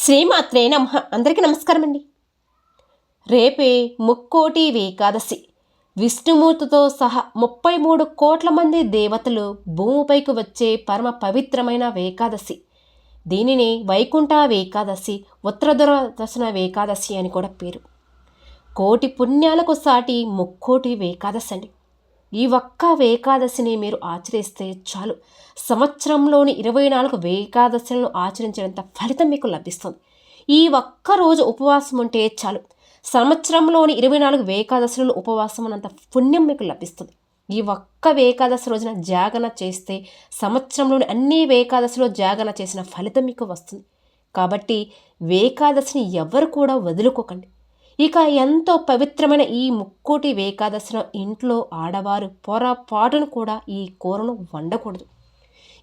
శ్రీమాత్రే నమ. అందరికీ నమస్కారం అండి. రేపే ముక్కోటి ఏకాదశి. విష్ణుమూర్తితో సహా ముప్పై మూడు కోట్ల మంది దేవతలు భూమిపైకి వచ్చే పరమ పవిత్రమైన ఏకాదశి. దీనిని వైకుంఠ ఏకాదశి ఉత్తరధర దర్శన ఏకాదశి అని కూడా పేరు. కోటి పుణ్యాలకు సాటి ముక్కోటి ఏకాదశి అండి. ఈ ఒక్క ఏకాదశిని మీరు ఆచరిస్తే చాలు. సంవత్సరంలోని ఇరవై నాలుగు ఏకాదశులను ఆచరించినంత ఫలితం మీకు లభిస్తుంది. ఈ ఒక్క రోజు ఉపవాసం ఉంటే చాలు. సంవత్సరంలోని ఇరవై నాలుగు ఏకాదశులను ఉపవాసం అన్నంత పుణ్యం మీకు లభిస్తుంది. ఈ ఒక్క ఏకాదశి రోజున జాగన చేస్తే సంవత్సరంలోని అన్ని ఏకాదశిలో జాగన చేసిన ఫలితం మీకు వస్తుంది. కాబట్టి ఏకాదశిని ఎవరు కూడా వదులుకోకండి. ఇక ఎంతో పవిత్రమైన ఈ ముక్కోటి ఏకాదశిన ఇంట్లో ఆడవారు పొరపాటును కూడా ఈ కూరను వండకూడదు.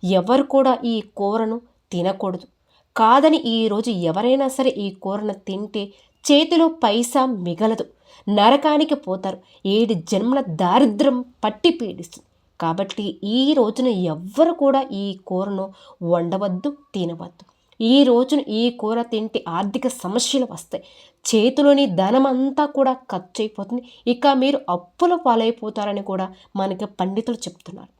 ఎవరు కూడా ఈ కూరను తినకూడదు. కాదని ఈరోజు ఎవరైనా సరే ఈ కూరను తింటే చేతిలో పైసా మిగలదు. నరకానికి పోతారు. ఏడు జన్మల దారిద్ర్యం పట్టి పీడిస్తుంది. కాబట్టి ఈ రోజున ఎవ్వరు కూడా ఈ కూరను వండవద్దు తినవద్దు. ఈ రోజున ఈ కూర తింటే ఆర్థిక సమస్యలు వస్తాయి. చేతిలోని ధనం అంతా కూడా ఖర్చు అయిపోతుంది ఇక మీరు అప్పుల పాలైపోతారని కూడా మనకి పండితులు చెప్తున్నారు.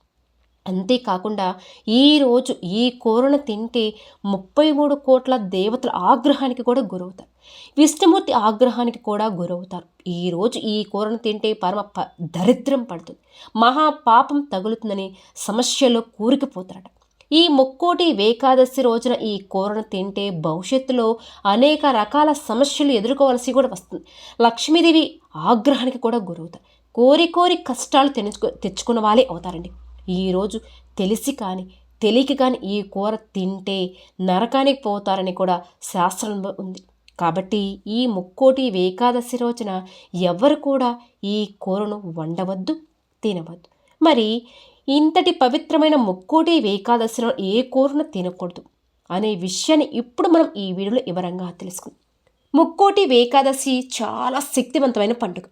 అంతేకాకుండా ఈరోజు ఈ కూరను తింటే ముప్పై మూడు కోట్ల దేవతల ఆగ్రహానికి కూడా గురవుతారు. విష్ణుమూర్తి ఆగ్రహానికి కూడా గురవుతారు. ఈరోజు ఈ కూరను తింటే పరమ ప దరిద్రం పడుతుంది. మహా పాపం తగులుతుందని సమస్యలో కూరుకుపోతారట. ఈ ముక్కోటి ఏకాదశి రోజున ఈ కూరను తింటే భవిష్యత్తులో అనేక రకాల సమస్యలు ఎదుర్కోవలసి కూడా వస్తుంది. లక్ష్మీదేవి ఆగ్రహానికి కూడా గురవుతారు. కోరి కోరి కష్టాలు తెచ్చుకో తెచ్చుకున్న వాళ్ళే అవుతారండి. ఈరోజు తెలిసి కానీ తెలియక కానీ ఈ కూర తింటే నరకానికి పోతారని కూడా శాస్త్రంలో ఉంది. కాబట్టి ఈ ముక్కోటి ఏకాదశి రోజున ఎవరు కూడా ఈ కూరను వండవద్దు తినవద్దు. మరి ఇంతటి పవిత్రమైన ముక్కోటి ఏకాదశిలో ఏ కూరను తినకూడదు అనే విషయాన్ని ఇప్పుడు మనం ఈ వీడియోలో వివరంగా తెలుసుకుందాం. ముక్కోటి ఏకాదశి చాలా శక్తివంతమైన పండుగ.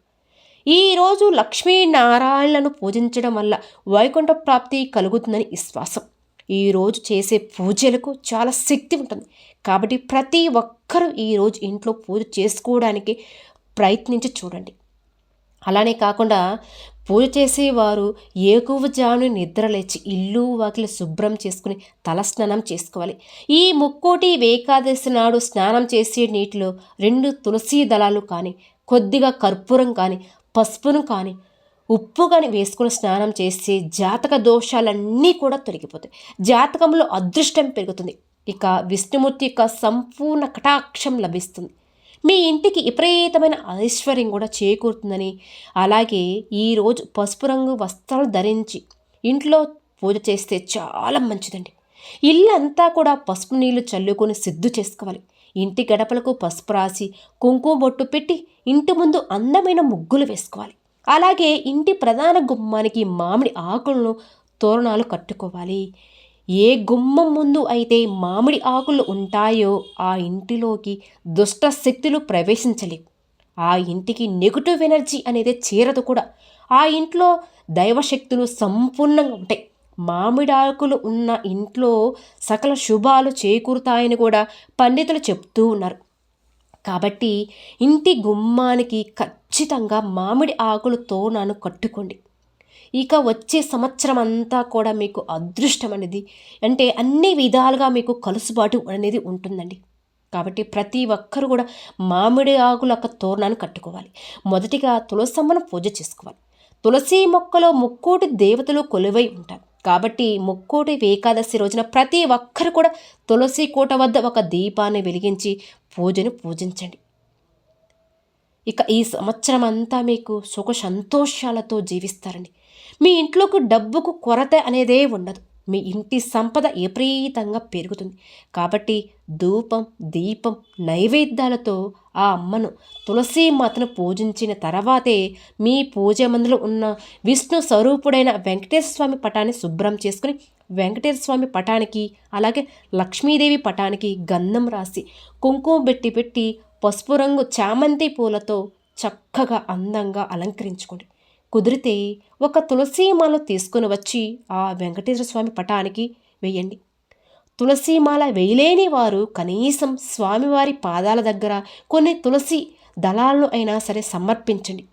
ఈరోజు లక్ష్మీనారాయణలను పూజించడం వల్ల వైకుంఠ ప్రాప్తి కలుగుతుందని విశ్వాసం. ఈరోజు చేసే పూజలకు చాలా శక్తి ఉంటుంది. కాబట్టి ప్రతి ఒక్కరూ ఈరోజు ఇంట్లో పూజ చేసుకోవడానికి ప్రయత్నించి చూడండి. అలానే కాకుండా పూజ చేసేవారు ఏకువజాను నిద్రలేచి ఇల్లు వాకిలి శుభ్రం చేసుకుని తలస్నానం చేసుకోవాలి. ఈ ముక్కోటి ఏకాదశి నాడు స్నానం చేసే నీటిలో రెండు తులసి దళాలు కానీ కొద్దిగా కర్పూరం కానీ పసుపును కానీ ఉప్పు కానీ వేసుకుని స్నానం చేసి జాతక దోషాలన్నీ కూడా తొలగిపోతాయి. జాతకంలో అదృష్టం పెరుగుతుంది. ఇక విష్ణుమూర్తి యొక్క సంపూర్ణ కటాక్షం లభిస్తుంది. మీ ఇంటికి విపరీతమైన ఐశ్వర్యం కూడా చేకూరుతుందని. అలాగే ఈరోజు పసుపు రంగు వస్త్రాలు ధరించి ఇంట్లో పూజ చేస్తే చాలా మంచిదండి. ఇల్లంతా కూడా పసుపు నీళ్ళు చల్లుకొని సిద్ధు చేసుకోవాలి. ఇంటి గడపలకు పసుపు రాసి కుంకుమ బొట్టు పెట్టి ఇంటి ముందు అందమైన ముగ్గులు వేసుకోవాలి. అలాగే ఇంటి ప్రధాన గుమ్మానికి మామిడి ఆకులను తోరణాలు కట్టుకోవాలి. ఏ గుమ్మం ముందు అయితే మామిడి ఆకులు ఉంటాయో ఆ ఇంటిలోకి దుష్ట శక్తులు ప్రవేశించలేవు. ఆ ఇంటికి నెగిటివ్ ఎనర్జీ అనేది చేరదు కూడా. ఆ ఇంట్లో దైవశక్తులు సంపూర్ణంగా ఉంటాయి మామిడి ఆకులు ఉన్న ఇంట్లో సకల శుభాలు చేకూరుతాయని కూడా పండితులు చెప్తూ ఉన్నారు. కాబట్టి ఇంటి గుమ్మానికి ఖచ్చితంగా మామిడి ఆకులు తోనాను కట్టుకోండి. ఇక వచ్చే సంవత్సరం అంతా కూడా మీకు అదృష్టం అనేది అంటే అన్ని విధాలుగా మీకు కలుసుబాటు అనేది ఉంటుందండి. కాబట్టి ప్రతి ఒక్కరు కూడా మామిడి ఆకుల యొక్క తోరణాన్ని కట్టుకోవాలి. మొదటిగా తులసమ్మను పూజ చేసుకోవాలి. తులసి మొక్కలో ముక్కోటి దేవతలు కొలువై ఉంటారు. కాబట్టి ముక్కోటి ఏకాదశి రోజున ప్రతి ఒక్కరు కూడా తులసి కోట వద్ద ఒక దీపాన్ని వెలిగించి పూజను పూజించండి. ఇక ఈ సంవత్సరం అంతా మీకు సుఖ సంతోషాలతో జీవిస్తారండి. మీ ఇంట్లోకి డబ్బుకు కొరత అనేదే ఉండదు. మీ ఇంటి సంపద విపరీతంగా పెరుగుతుంది. కాబట్టి ధూపం దీపం నైవేద్యాలతో ఆ అమ్మను తులసి మాతను పూజించిన తర్వాతే మీ పూజ మందులో ఉన్న విష్ణు స్వరూపుడైన వెంకటేశ్వర స్వామి పటాన్ని శుభ్రం చేసుకుని వెంకటేశ్వర స్వామి పటానికి అలాగే లక్ష్మీదేవి పటానికి గంధం రాసి కుంకుమ పెట్టి పెట్టి పసుపు రంగు చామంతి పూలతో చక్కగా అందంగా అలంకరించుకోండి. కుదిరితే ఒక తులసీమాల తీసుకుని వచ్చి ఆ వెంకటేశ్వర స్వామి పటానికి వేయండి. తులసీమాల వేయలేని వారు కనీసం స్వామివారి పాదాల దగ్గర కొన్ని తులసి దళాలను అయినా సరే సమర్పించండి.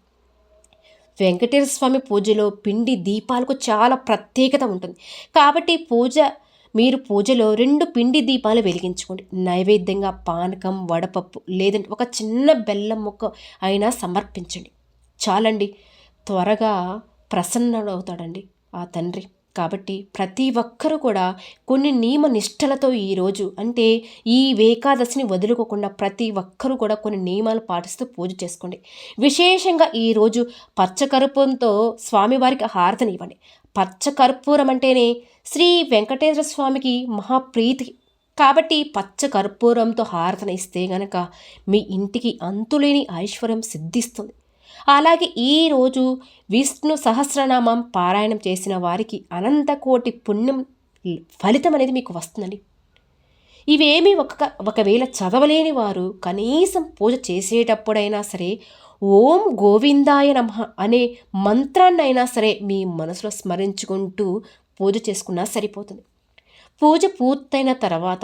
వెంకటేశ్వర స్వామి పూజలో పిండి దీపాలకు చాలా ప్రత్యేకత ఉంటుంది. కాబట్టి పూజ మీరు పూజలో రెండు పిండి దీపాలు వెలిగించుకోండి. నైవేద్యంగా పానకం వడపప్పు లేదంటే ఒక చిన్న బెల్లం ముక్క అయినా సమర్పించండి. చాలండి. త్వరగా ప్రసన్నుడవుతాడండి ఆ తండ్రి. కాబట్టి ప్రతి ఒక్కరూ కూడా కొన్ని నియమ నిష్టలతో ఈరోజు అంటే ఈ ఏకాదశిని వదులుకోకుండా ప్రతి ఒక్కరూ కూడా కొన్ని నియమాలు పాటిస్తూ పూజ చేసుకోండి. విశేషంగా ఈరోజు పచ్చకర్పూరంతో స్వామివారికి హారతని ఇవ్వండి. పచ్చకర్పూరం అంటేనే శ్రీ వెంకటేశ్వర స్వామికి మహాప్రీతి. కాబట్టి పచ్చ కర్పూరంతో హారతన ఇస్తే గనక మీ ఇంటికి అంతులేని ఐశ్వర్యం సిద్ధిస్తుంది. అలాగే ఈరోజు విష్ణు సహస్రనామం పారాయణం చేసిన వారికి అనంతకోటి పుణ్యం ఫలితం అనేది మీకు వస్తుందండి. ఇవేమీ ఒక ఒకవేళ చదవలేని వారు కనీసం పూజ చేసేటప్పుడైనా సరే ఓం గోవిందాయ నమ అనే మంత్రాన్నైనా సరే మీ మనసులో స్మరించుకుంటూ పూజ చేసుకున్నా సరిపోతుంది. పూజ పూర్తయిన తర్వాత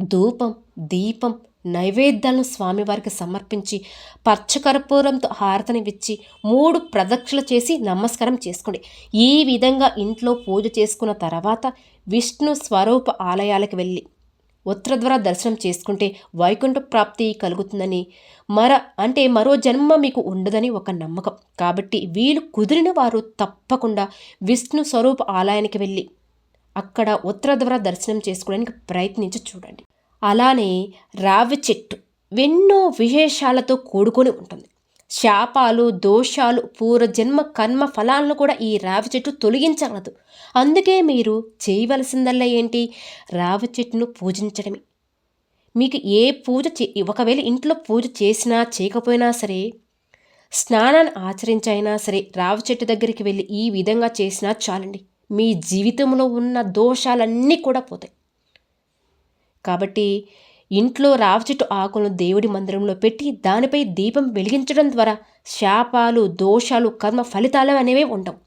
ధూపం దీపం నైవేద్యాలను స్వామివారికి సమర్పించి పచ్చకర్పూరంతో హారతనివిచ్చి మూడు ప్రదక్షిణ చేసి నమస్కారం చేసుకోండి. ఈ విధంగా ఇంట్లో పూజ చేసుకున్న తర్వాత విష్ణు స్వరూప ఆలయాలకు వెళ్ళి ఉత్తరద్వార దర్శనం చేసుకుంటే వైకుంఠ ప్రాప్తి కలుగుతుందని మర అంటే మరో జన్మ మీకు ఉండదని ఒక నమ్మకం. కాబట్టి వీలు కుదిరిన వారు తప్పకుండా విష్ణు స్వరూప ఆలయానికి వెళ్ళి అక్కడ ఉత్తరద్వార దర్శనం చేసుకోవడానికి ప్రయత్నించి చూడండి. అలానే రావి చెట్టు ఎన్నో విశేషాలతో కూడుకొని ఉంటుంది. శాపాలు దోషాలు పూర్వజన్మ కర్మ ఫలాలను కూడా ఈ రావి చెట్టు తొలగించగలదు. అందుకే మీరు చేయవలసిందల్లా ఏంటి? రావి చెట్టును పూజించడమే. మీకు ఏ పూజ చే ఒకవేళ ఇంట్లో పూజ చేసినా చేయకపోయినా సరే స్నానాన్ని ఆచరించైనా సరే రావి చెట్టు దగ్గరికి వెళ్ళి ఈ విధంగా చేసినా చాలండి. మీ జీవితంలో ఉన్న దోషాలన్నీ కూడా పోతాయి. కాబట్టి ఇంట్లో రావి చెట్టు ఆకులను దేవుడి మందిరంలో పెట్టి దానిపై దీపం వెలిగించడం ద్వారా శాపాలు దోషాలు కర్మ ఫలితాలు అనేవి ఉండవు.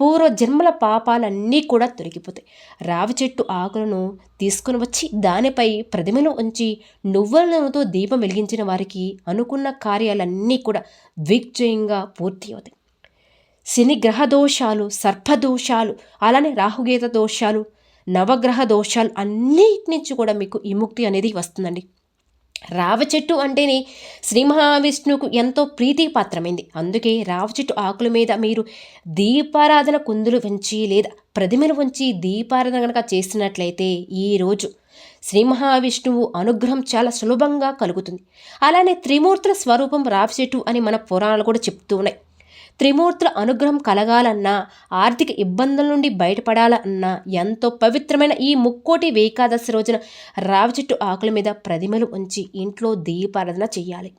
పూర్వ జన్మల పాపాలన్నీ కూడా తొలగిపోతాయి. రావి చెట్టు ఆకులను తీసుకుని వచ్చి దానిపై ప్రతిమను ఉంచి నువ్వులతో దీపం వెలిగించిన వారికి అనుకున్న కార్యాలన్నీ కూడా దిగ్జయంగా పూర్తి అవుతాయి. శని గ్రహ దోషాలు సర్పదోషాలు అలానే రాహుగీత దోషాలు నవగ్రహ దోషాలు అన్నిటి నుంచి కూడా మీకు విముక్తి అనేది వస్తుందండి. రావ చెట్టు అంటేనే శ్రీ మహావిష్ణువుకు ఎంతో ప్రీతిపాత్రమైంది. అందుకే రావ చెట్టు ఆకుల మీద మీరు దీపారాధన కుందులు ఉంచి లేదా ప్రతిమలు ఉంచి దీపారాధన కనుక చేసినట్లయితే ఈరోజు శ్రీ మహావిష్ణువు అనుగ్రహం చాలా సులభంగా కలుగుతుంది. అలానే త్రిమూర్తుల స్వరూపం రావి చెట్టు అని మన పురాణాలు కూడా చెప్తూ ఉన్నాయి. త్రిమూర్తుల అనుగ్రహం కలగాలన్నా ఆర్థిక ఇబ్బందుల నుండి బయటపడాలన్నా ఎంతో పవిత్రమైన ఈ ముక్కోటి ఏకాదశి రోజున రావి చెట్టు ఆకుల మీద ప్రతిమలు ఉంచి ఇంట్లో దీపారాధన చేయాలి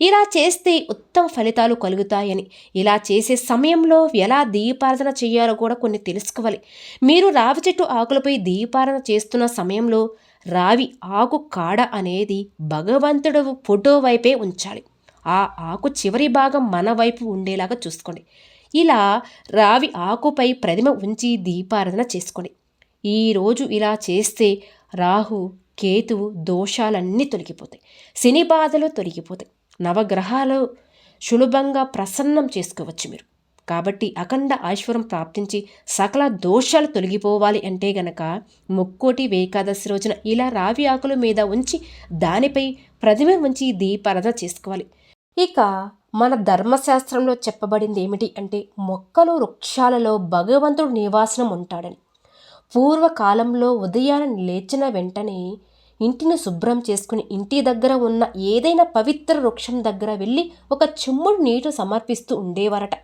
ఇలా చేస్తే ఉత్తమ ఫలితాలు కలుగుతాయని ఇలా చేసే సమయంలో ఎలా దీపారాధన చేయాలో కూడా కొన్ని తెలుసుకోవాలి. మీరు రావి చెట్టు ఆకులపై దీపారాధన చేస్తున్న సమయంలో రావి ఆకు కాడ అనేది భగవంతుడు ఫోటో వైపే ఉంచాలి. ఆ ఆకు చివరి భాగం మన వైపు ఉండేలాగా చూసుకోండి. ఇలా రావి ఆకుపై ప్రతిమ ఉంచి దీపారాధన చేసుకోండి. ఈరోజు ఇలా చేస్తే రాహు కేతువు దోషాలన్నీ తొలగిపోతాయి. శని బాధలు తొలగిపోతాయి. నవగ్రహాలు సులభంగా ప్రసన్నం చేసుకోవచ్చు మీరు. కాబట్టి అఖండ ఐశ్వర్యం ప్రాప్తించి సకల దోషాలు తొలగిపోవాలి అంటే గనక ముక్కోటి ఏకాదశి రోజున ఇలా రావి ఆకుల మీద ఉంచి దానిపై ప్రతిమ ఉంచి దీపారాధన చేసుకోవాలి. ఇక మన ధర్మశాస్త్రంలో చెప్పబడింది ఏమిటి అంటే మొక్కలు వృక్షాలలో భగవంతుడు నివాసనం ఉంటాడని. పూర్వకాలంలో ఉదయాన లేచిన వెంటనే ఇంటిని శుభ్రం చేసుకుని ఇంటి దగ్గర ఉన్న ఏదైనా పవిత్ర వృక్షం దగ్గర వెళ్ళి ఒక చెమ్ముడు నీరు సమర్పిస్తూ ఉండేవారట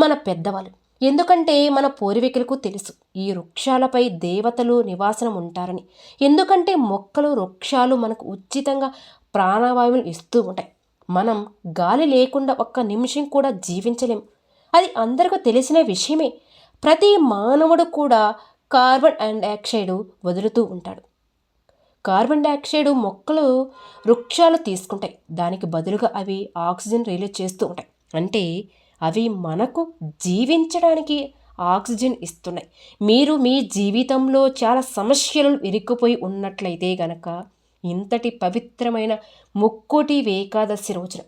మన పెద్దవాళ్ళు. ఎందుకంటే మన పూర్వీకులకు తెలుసు ఈ వృక్షాలపై దేవతలు నివాసనం ఉంటారని. ఎందుకంటే మొక్కలు వృక్షాలు మనకు ఉచితంగా ప్రాణవాయువులు ఇస్తూ ఉంటాయి. మనం గాలి లేకుండా ఒక్క నిమిషం కూడా జీవించలేం. అది అందరికీ తెలిసిన విషయమే. ప్రతి మానవుడు కూడా కార్బన్ డైఆక్సైడ్ వదులుతూ ఉంటాడు. కార్బన్ డైఆక్సైడ్ మొక్కలు వృక్షాలు తీసుకుంటాయి. దానికి బదులుగా అవి ఆక్సిజన్ రిలీజ్ చేస్తూ ఉంటాయి. అంటే అవి మనకు జీవించడానికి ఆక్సిజన్ ఇస్తున్నాయి. మీరు మీ జీవితంలో చాలా సమస్యలు ఇరుక్కుపోయి ఉన్నట్లయితే గనక ఇంతటి పవిత్రమైన ముక్కోటి ఏకాదశి రోజున.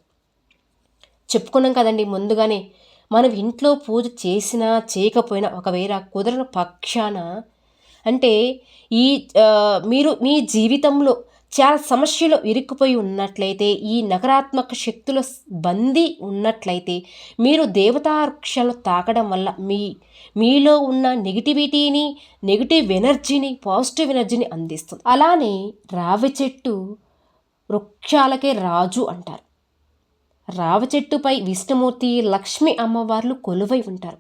చెప్పుకున్నాం కదండి ముందుగానే మనం ఇంట్లో పూజ చేసినా చేయకపోయినా ఒకవేళ కుదరని పక్షాన అంటే ఈ మీరు మీ జీవితంలో చాలా సమస్యలు ఇరుక్కుపోయి ఉన్నట్లయితే ఈ నకారాత్మక శక్తుల బందీ ఉన్నట్లయితే మీరు దేవతా తాకడం వల్ల మీ మీలో ఉన్న నెగిటివిటీని నెగిటివ్ ఎనర్జీని పాజిటివ్ ఎనర్జీని అందిస్తుంది. అలానే రావి చెట్టు వృక్షాలకే రాజు అంటారు. రావి చెట్టుపై విష్ణుమూర్తి లక్ష్మి అమ్మవార్లు కొలువై ఉంటారు.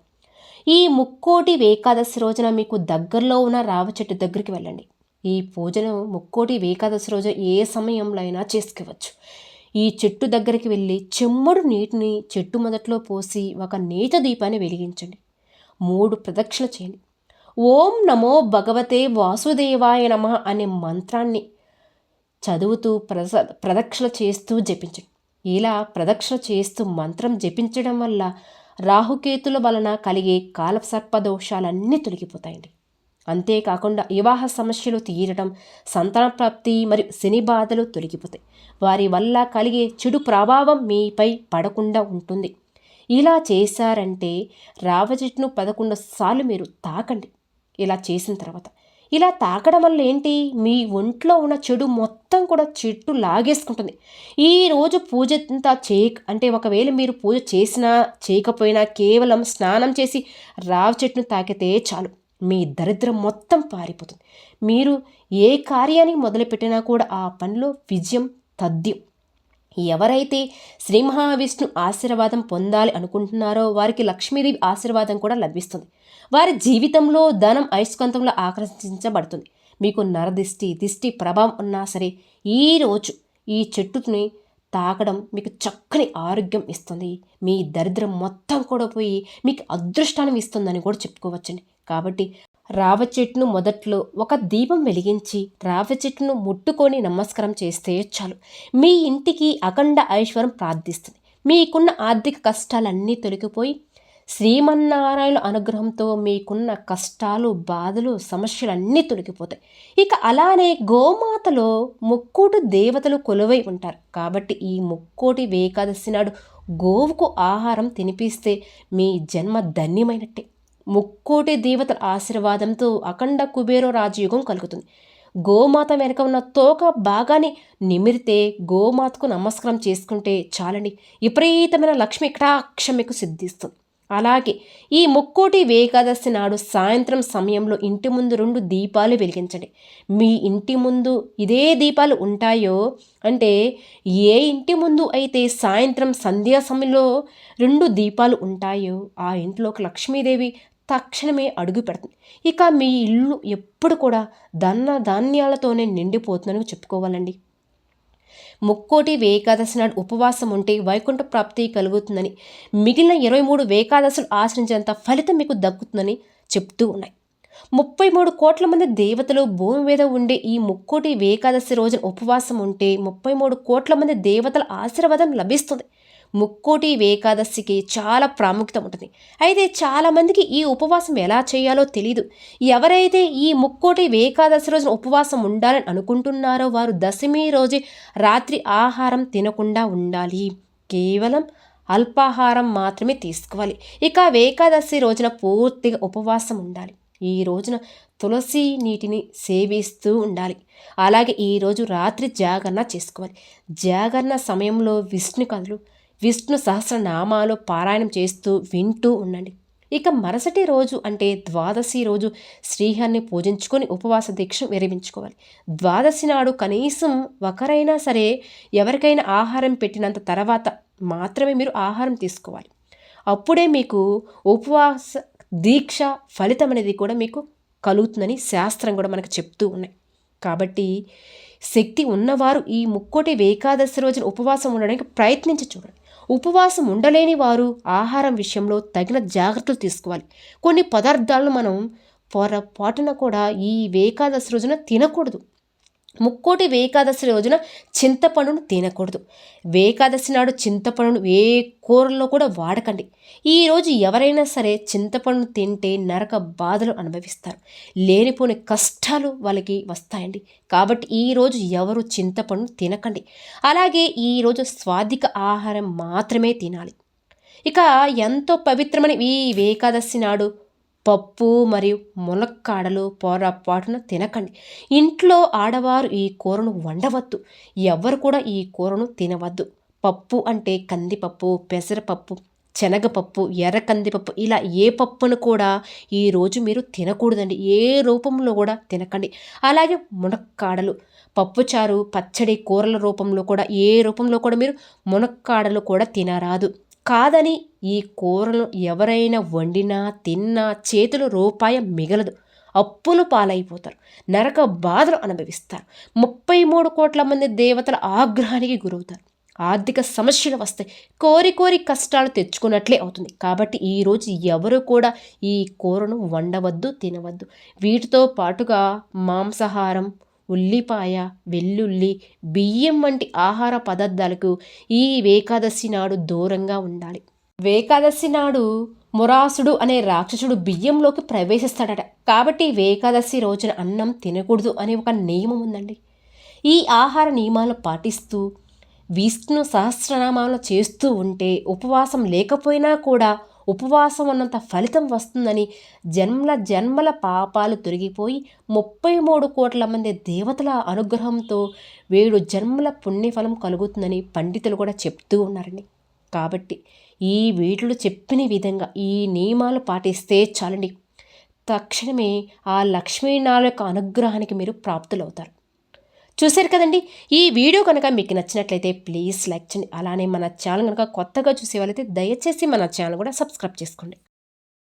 ఈ ముక్కోటి ఏకాదశి రోజున మీకు దగ్గరలో ఉన్న రావి చెట్టు దగ్గరికి వెళ్ళండి. ఈ పూజను ముక్కోటి ఏకాదశి రోజు ఏ సమయంలో అయినా చేసుకోవచ్చు. ఈ చెట్టు దగ్గరికి వెళ్ళి చెమ్మడు నీటిని చెట్టు మొదట్లో పోసి ఒక నీట దీపాన్ని వెలిగించండి. మూడు ప్రదక్షిణ చేయండి. ఓం నమో భగవతే వాసుదేవాయ నమ అనే మంత్రాన్ని చదువుతూ ప్రస ప్రదక్షిణ చేస్తూ జపించండి. ఇలా ప్రదక్షిణ చేస్తూ మంత్రం జపించడం వల్ల రాహుకేతుల వలన కలిగే కాలసర్ప దోషాలన్నీ తొలగిపోతాయండి. అంతేకాకుండా వివాహ సమస్యలు తీరడం సంతాన ప్రాప్తి మరియు శని బాధలు తొలగిపోతాయి. వారి వల్ల కలిగే చెడు ప్రభావం మీపై పడకుండా ఉంటుంది. ఇలా చేశారంటే రావ చెట్టును పదకొండు సార్లు మీరు తాకండి. ఇలా చేసిన తర్వాత. ఇలా తాకడం వల్ల ఏంటి? మీ ఒంట్లో ఉన్న చెడు మొత్తం కూడా చెట్టు లాగేసుకుంటుంది. ఈరోజు పూజ అంతా చేయ అంటే ఒకవేళ మీరు పూజ చేసినా చేయకపోయినా కేవలం స్నానం చేసి రావి చెట్టును తాకితే చాలు. మీ దరిద్రం మొత్తం పారిపోతుంది. మీరు ఏ కార్యాన్ని మొదలుపెట్టినా కూడా ఆ పనిలో విజయం తథ్యం. ఎవరైతే శ్రీ మహావిష్ణు ఆశీర్వాదం పొందాలి అనుకుంటున్నారో వారికి లక్ష్మీదేవి ఆశీర్వాదం కూడా లభిస్తుంది. వారి జీవితంలో ధనం ఐస్కంతంలో ఆకర్షించబడుతుంది. మీకు నరదిష్టి దిష్టి ప్రభావం ఉన్నా సరే ఈరోజు ఈ చెట్టుని తాకడం మీకు చక్కని ఆరోగ్యం ఇస్తుంది. మీ దరిద్రం మొత్తం కూడా పోయి మీకు అదృష్టాన్ని ఇస్తుందని కూడా చెప్పుకోవచ్చండి. కాబట్టి రావ చెట్టును మొదట్లో ఒక దీపం వెలిగించి రావ చెట్టును ముట్టుకొని నమస్కారం చేస్తే చాలు. మీ ఇంటికి అఖండ ఐశ్వర్యం ప్రార్థిస్తుంది. మీకున్న ఆర్థిక కష్టాలన్నీ తొలగిపోయి శ్రీమన్నారాయణ అనుగ్రహంతో మీకున్న కష్టాలు బాధలు సమస్యలన్నీ తొలగిపోతాయి. ఇక అలానే గోమాతలో ముక్కోటి దేవతలు కొలువై ఉంటారు. కాబట్టి ఈ ముక్కోటి ఏకాదశి నాడు గోవుకు ఆహారం తినిపిస్తే మీ జన్మ ధన్యమైనట్టే. ముక్కోటి దేవతల ఆశీర్వాదంతో అఖండ కుబేరో రాజయోగం కలుగుతుంది. గోమాత వెనక ఉన్న తోక బాగానే నిమిరితే గోమాతకు నమస్కారం చేసుకుంటే చాలండి. విపరీతమైన లక్ష్మి కటాక్షం మీకు సిద్ధిస్తుంది. అలాగే ఈ ముక్కోటి ఏకాదశి నాడు సాయంత్రం సమయంలో ఇంటి ముందు రెండు దీపాలు వెలిగించండి. మీ ఇంటి ముందు ఇదే దీపాలు ఉంటాయో అంటే ఏ ఇంటి ముందు అయితే సాయంత్రం సంధ్యా సమయంలో రెండు దీపాలు ఉంటాయో ఆ ఇంట్లోకి లక్ష్మీదేవి తక్షణమే అడుగు పెడుతుంది. ఇక మీ ఇల్లు ఎప్పుడు కూడా ధన ధాన్యాలతోనే నిండిపోతుందని చెప్పుకోవాలండి. ముక్కోటి ఏకాదశి నాడు ఉపవాసం ఉంటే వైకుంఠ ప్రాప్తి కలుగుతుందని మిగిలిన ఇరవై మూడు ఏకాదశులు ఆశ్రయించేంత ఫలితం మీకు దక్కుతుందని చెప్తూ ఉన్నాయి. ముప్పై మూడు కోట్ల మంది దేవతలు భూమి మీద ఉండే ఈ ముక్కోటి ఏకాదశి రోజున ఉపవాసం ఉంటే ముప్పై మూడు కోట్ల మంది దేవతల ఆశీర్వాదం లభిస్తుంది. ముక్కోటి ఏకాదశికి చాలా ప్రాముఖ్యత ఉంటుంది. అయితే చాలామందికి ఈ ఉపవాసం ఎలా చేయాలో తెలియదు ఎవరైతే ఈ ముక్కోటి ఏకాదశి రోజున ఉపవాసం ఉండాలని అనుకుంటున్నారో వారు దశమి రోజే రాత్రి ఆహారం తినకుండా ఉండాలి. కేవలం అల్పాహారం మాత్రమే తీసుకోవాలి. ఇక ఏకాదశి రోజున పూర్తిగా ఉపవాసం ఉండాలి. ఈ రోజున తులసి నీటిని సేవిస్తూ ఉండాలి. అలాగే ఈరోజు రాత్రి జాగరణ చేసుకోవాలి. జాగరణ సమయంలో విష్ణు కథలు విష్ణు సహస్రనామాలు పారాయణం చేస్తూ వింటూ ఉండండి. ఇక మరుసటి రోజు అంటే ద్వాదశి రోజు శ్రీహరిని పూజించుకొని ఉపవాస దీక్ష విరమించుకోవాలి. ద్వాదశి నాడు కనీసం ఒకరైనా సరే ఎవరికైనా ఆహారం పెట్టినంత తర్వాత మాత్రమే మీరు ఆహారం తీసుకోవాలి. అప్పుడే మీకు ఉపవాస దీక్ష ఫలితం అనేది కూడా మీకు కలుగుతుందని శాస్త్రం కూడా మనకు చెప్తూ ఉన్నాయి. కాబట్టి శక్తి ఉన్నవారు ఈ ముక్కోటి ఏకాదశి రోజున ఉపవాసం ఉండడానికి ప్రయత్నించి చూడండి. ఉపవాసం ఉండలేని వారు ఆహారం విషయంలో తగిన జాగ్రత్తలు తీసుకోవాలి. కొన్ని పదార్థాలను మనం పొరపాటున కూడా ఈ ఏకాదశి రోజున తినకూడదు. ముక్కోటి ఏకాదశి రోజున చింతపండును తినకూడదు. ఏకాదశి నాడు చింతపండును ఏ కూరల్లో కూడా వాడకండి. ఈరోజు ఎవరైనా సరే చింతపండును తింటే నరక బాధలు అనుభవిస్తారు. లేనిపోని కష్టాలు వాళ్ళకి వస్తాయండి. కాబట్టి ఈరోజు ఎవరు చింతపండును తినకండి. అలాగే ఈరోజు స్వాదిక ఆహారం మాత్రమే తినాలి. ఇక ఎంతో పవిత్రమైన ఈ ఏకాదశి నాడు పప్పు మరియు ములక్కాడలు పొరపాటున తినకండి. ఇంట్లో ఆడవారు ఈ కూరను వండవద్దు. ఎవరు కూడా ఈ కూరను తినవద్దు. పప్పు అంటే కందిపప్పు పెసరపప్పు శనగపప్పు ఎర్ర కందిపప్పు ఇలా ఏ పప్పును కూడా ఈరోజు మీరు తినకూడదండి. ఏ రూపంలో కూడా తినకండి. అలాగే మునక్కాడలు పప్పుచారు పచ్చడి కూరల రూపంలో కూడా ఏ రూపంలో కూడా మీరు మునక్కాడలు కూడా తినరాదు. కాదని ఈ కూరలు ఎవరైనా వండినా తిన్నా చేతులు రూపాయి మిగలదు. అప్పులు పాలైపోతారు. నరక బాధలు అనుభవిస్తారు. ముప్పై మూడు కోట్ల మంది దేవతల ఆగ్రహానికి గురవుతారు. ఆర్థిక సమస్యలు వస్తాయి. కోరి కోరి కష్టాలు తెచ్చుకున్నట్లే అవుతుంది. కాబట్టి ఈరోజు ఎవరు కూడా ఈ కూరను వండవద్దు తినవద్దు. వీటితో పాటుగా మాంసాహారం ఉల్లిపాయ వెల్లుల్లి బియ్యం వంటి ఆహార పదార్థాలకు ఈ ఏకాదశి నాడు దూరంగా ఉండాలి. ఏకాదశి నాడు మురాసుడు అనే రాక్షసుడు బియ్యంలోకి ప్రవేశిస్తాడట. కాబట్టి ఏకాదశి రోజున అన్నం తినకూడదు అనే ఒక నియమం ఉందండి. ఈ ఆహార నియమాలు పాటిస్తూ విష్ణు సహస్రనామాలు చేస్తూ ఉంటే ఉపవాసం లేకపోయినా కూడా ఉపవాసం ఉన్నంత ఫలితం వస్తుందని జన్మల జన్మల పాపాలు తొలగిపోయి ముప్పై మూడు కోట్ల మంది దేవతల అనుగ్రహంతో వేడు జన్మల పుణ్యఫలం కలుగుతుందని పండితులు కూడా చెప్తూ ఉన్నారండి. కాబట్టి ఈ వీటిలో చెప్పిన విధంగా ఈ నియమాలు పాటిస్తే చాలండి. తక్షణమే ఆ లక్ష్మీనారాయణ యొక్క అనుగ్రహానికి మీరు ప్రాప్తులవుతారు. చూశారు కదండి? ఈ వీడియో కనుక మీకు నచ్చినట్లయితే ప్లీజ్ లైక్ చేయండి. అలానే మన ఛానల్ కనుక కొత్తగా చూసే వాళ్ళైతే దయచేసి మన ఛానల్ కూడా సబ్స్క్రైబ్ చేసుకోండి.